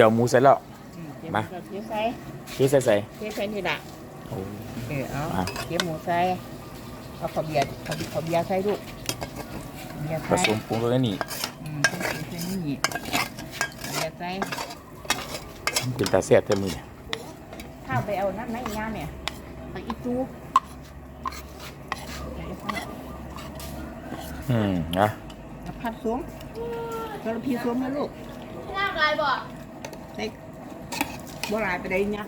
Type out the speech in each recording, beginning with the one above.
จียวหมูใส่แล้วอืเก็บมา เก็บใส่ที่ใส่ใส่เก็บใส่นี่ละโอ้ เออเอาอะ เก็บหมูใส่เอาข้าวเบียร์ข้าวข้าวเบียร์ใส่ลูกเบียร์ผใส่สมปรุงรสนี่อืมต้องกินแค่นี้นี่เบียร์ใส่เป็นตาแซ่บแต่มือเนี่ยข้าวไปเอานั่นไหนอีกงานเนี่ยไปอีจูอืมนะ เอาผัดส้มกระพีส้มนะลูกน้ำลาย บ่ใส่บัวลายไปได้เนี่ย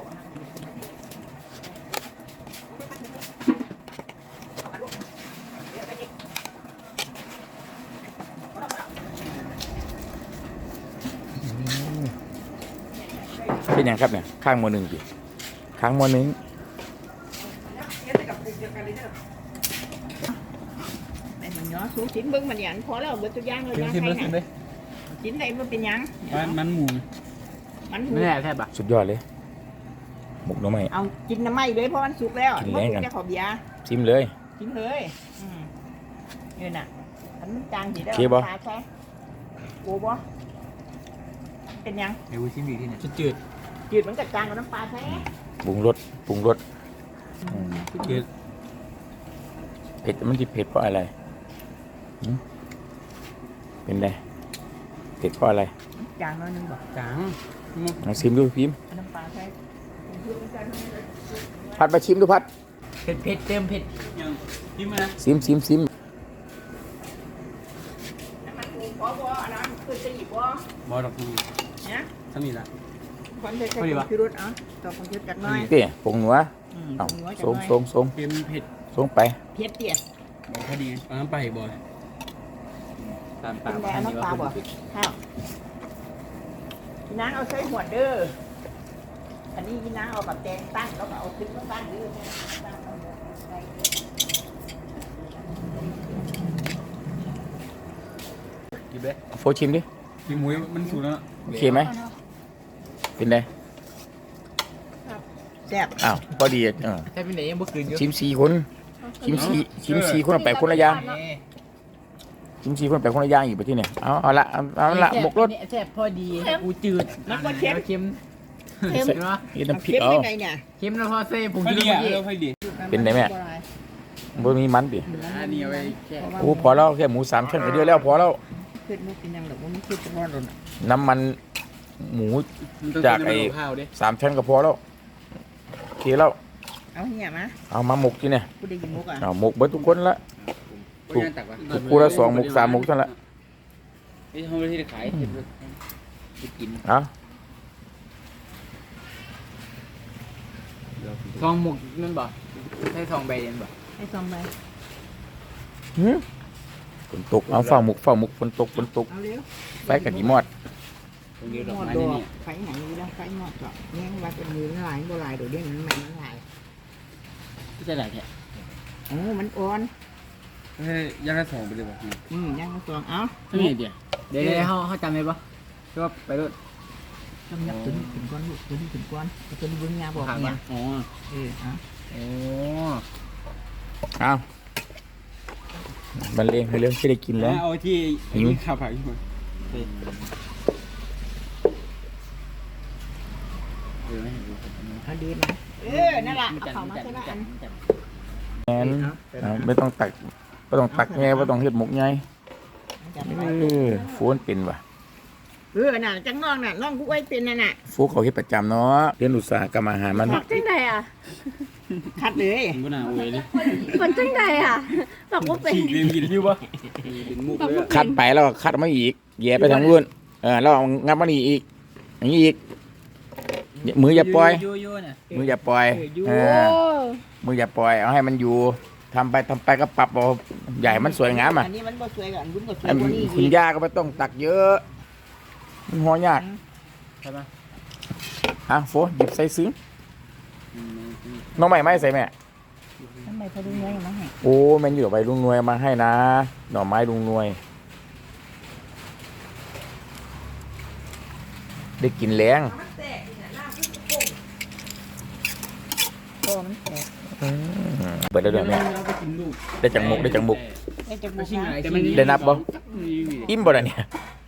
เป็นหยังครับเนี่ย ข้างหมอหนึ่งสิข้างหมอหนึ่งไอ้มันย้อสู้ชิ้นเบิ้งมันหยันพอแล้วเบิ้งตัวอย่างเลยชิมย่างชิมใครเลยชิมเลน่ะยชิ้นไหนมันเป็นหยัง มันมันหมู มันไม่แน่แทบปะสุดยอดเลย หมกหน่อไม้ เอากินน้ำไหม้เลยเพราะมันสุกแล้วกินเพราะแล้สุวกกันจะขอเบียร์ชิมเลย กินเลยอืมนี่น่ะอันมันจางสีได้โอเคบ่ปลาแช่โอ้บ่เป็นหยังเดี๋ยวกูชิมอีกทีเนี่ยจืดจืดเหมือนกับจางกับน้ำปลาแท้ปรุงรสปรุงรสอืมจืดเผ็ดมันที่เผ็ดเพราะอะไรหืมเป็นไรเผ็ดเพราะอะไรจางน้อยหนึงบ่จาง ลองชิมดูพิมพ์น้ำปลาแท้พัดมาชิมดูพัดเผ็ดเผ็ดเต็มเผ็ดยังชิมมานะชิมชิมชิมน้ำมันหมูพอบ่อันนั้นคือจะหยิบบ่บอดอกนี่เนี่ยถ้ามีละคนจะใช้พอดีปะพิรุษเอะต่อคนพิรุษจักหน่อยเตี้ยผงหนัวอืมเอ้าหัวจักทรงหน่อยทรงทรงเค็มเผ็ดทรงไปเพี้ยเตี้ยบอกพอดีเอาน้ำปลาอีกบ่อยตามปาเป็กนแม่น้ำปลาบ่ข้าว พี่นางเอาใส่หัวเด้อ อันนี้พี่นางเอากับแกงตั้งแล้วก็เอาขึ้นมาตั้งเด้อตั้งเอาหมดใส่เด้อกินเลยโฟชิมดิกินหมูมันสุกแล้วโอเคไหมเป็นไงแซ่บอ้าวพอดีอะเออแค่เป็นไหนยังบ่คืนอยู่ชิมสี่คนชิมสี่ชิมสี่คนเอาไปคนละอย่าง ชิมสี่คนไปคนละอย่างอีกไปที่เนี่ยเอาเอาละเอาเอาละหมกรสแซ่บพอดีกูจืดมันก็เค็ม เค็มเค็มเห็นปะนี่น้ำพริกเค็มเอายังไงเนี่ยเค็มแล้วพอเซ่ผมกินแล้วพอดีเป็นไงแม่ บ่มีมันดิอันนี้เอาไว้แค่โอ้พอแล้วแค่หมูสามชั้นก็เดียวแล้วพอแล้วขึ้นมุกกินยังหรอกว่ามันขึ้นจะร้อนหรอกน้ำมันหมูจากไอ้ข้าวดิสามชั้นก็พอแล้วโอเคแล้วเอาเหี้ยมาเอามาหมกที่เนี่ยกูได้ยินมุกอะเอาหมกเบิดทุกคนละ ถูกตักวะถูกคู่ละสองหมกสามหมกเท่านั้นละไอ้ทำที่ขายเห็นกินเอาทองหมกนั่นบ่ใช่ทองใบเย็นบ่ให้ซองไปหืมฝนตกเอาฝ้าหมกฝ้าหมกฝนตกฝนตกเอาเร็วไปกันกี่มอดตรงนี้ดอกหมดไม้ดนี่อกนี่ไฟไหนอยู่แล้วไฟหมดก็แง่งว่าเป็นมือหลายบ่หลายเดี๋ยวเดี๋ยวมันไม่หลายก็จะได้แค่โอ้มันอ่อน เฮ้ยยังได้สองไปเลยบ่อืมยังซองเอานี่เดี๋ยวเดี๋ยวเดี๋ยวเขาเขาจำได้ปะที่ว่าไปรถต้องยับตัวนี้ถึงก้อนลูกตัวนี้ถึงก้อนตัวนี้เบิ้งยาบอกผ่านเนี่ปะยอ๋อเออเอาโอ้เอาบรรเลงให้เรื่องที่ได้กินแล้วเอาที่หิวข้าวผัดขึ้นมาเออไม่เห็นดูเอาดีมาเออนั่นแหละเอาเข้ามาใช่ไหมอันแอนเอาไม่ต้องตัก ไม่ต้องตักไงไม่ต้องเฮ็ดหมกไงเออฟูนเป็นว่ะเออน่ะจังน้องน่ะน้องกูไว้เป็นน่ะน่ะฟูเขาเฮ็ดประจำเนาะเรียนอุตสาหกรรมอาหารมันบอกจังใดอะคัดเลยผมก็น่าอวยดิมันจังใดอะบอกว่าเป็นฉีกเรียนกินอยู่ปะเป็นมุกเลยคัดไปแล้วก็คัดมาอีกแย่ไปทางนู้นเออแล้วเอางับมานี่อีกอย่างนี้อีกมืออย่าปล่อยยู่ยู่เนี่ยมืออย่าปล่อยเอโอ้อมืออย่าปล่อย เอาให้มันอยู่ ทำไปทำไปก็ปรับเอาใหญ่มันสวยงามอะอันนี้มันก็สวยกว่าอันบุญก็สวยไอ้กว่านี้คุณอีกย่าก็ไม่ต้องตักเยอะ มันหอยากใช่ปะอะโฟหยิบใส่ซึ้งน้องใหม่ไม่ใส่แม่ ทำไมพอดูเงี้ยมาให้โอ้แมันอยู่ไปลุงนวยมาให้นะ หน่อไม้ลุงนวย ได้กินแรงโอ้มันแตกอืม เปิดได้ด้วยแม่เราไปกินลูกได้จังมุก ได้จังมุกไอ้จังไปบุกชิงนะอะไรได้นับบ่อิ่มบ่ล่ะเนี่ย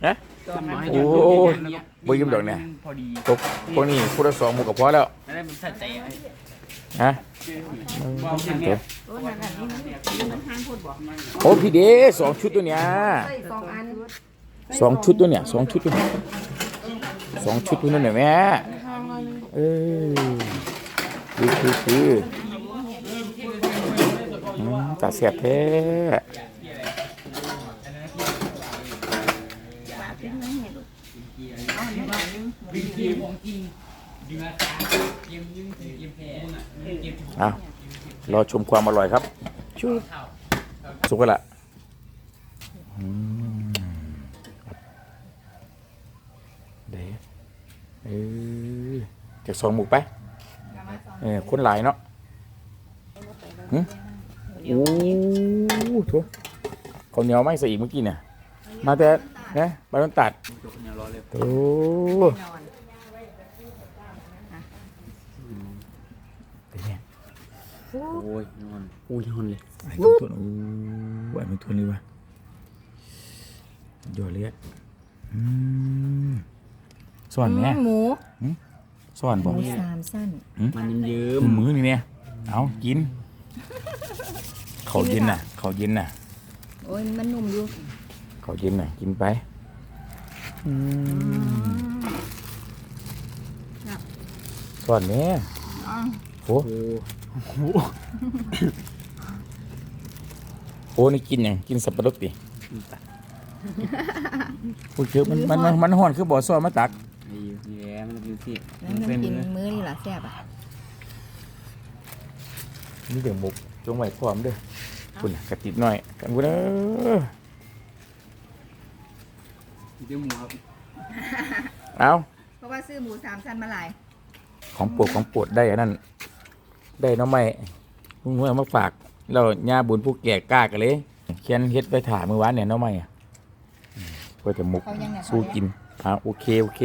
ฮะตัวนั้นโอ้บ่ยืมดอกเนี่ยพอดีตกพวกนี้พูดละสองหมูกับพอแล้วแล้วได้มันสัดใจไอ้ฮะว่ามันเดี๋ยวโอ้นั่นน่ะนี่มันนี่มันห้างพูดบอกโอ้พี่เดสองชุดตัวเนี้ยสองอันสองชุดตัวเนี้ยสองชุดตัวเนี้ยสองชุดตัวนั้นหน่อยแม่เออคือคือคืออืม ตาเสียบแท้ว่เอารอชมความอร่อยครับชูสุกแล้วเดี๋ยวเออจากสองหมูไปเออคนหลายเนาะ โอ้ทุข้าวเหนียวไม่ใส่อีกเมื่อกี้เนี่ยมาแต่นะไปต้นตัดจบเนี่ยรอเลยโอ้นอนเป็นไงโอ้ยนอนอุ้ยนอนเลยไอ้ทุนทุนโอ้ไอ้ทุนเลยวะยอดเลยอะอืมสอนเนี่ยหมูสอนบอกสามสั้นมันเยิ้มมือมือนี่เนี่ยเอากิน เขาเย็นน่ะ เขาเย็นน่ะ โอ้ยมันนุ่มอยู่เขาเย็นน่ะ กินไปอืมสอนเนี่ยโอ้โอ้โหนี่กินหยังกินสับปะรดดิพูดคือมันมันมันมันห่อนคือบ่อซอมาตักไอ้นี่แหละมันเป็นที่แล้วมันกินมื้อนี่ล่ะแซ่บอะ นี่เดี๋ยวหมกจงไว้พร้อมเด้อคุณน่ะกระติดหน่อยกันกูเด้อเดี๋ยวหมูครับเอาเพราะว่าซื้อหมูสามสั้นมาหลาย ของโปรดของโปรดได้อันนั้นได้หน้องไม้ลุงหัวมาฝากเราญาบุญผู้แก่กล้ากันเลยเขียนเฮ็ดไปถ่ายเมื่อวานเนี่ยหน้องไม้อะอืมเพื่อจะหมกสู้กินอ่าโอเคโอเค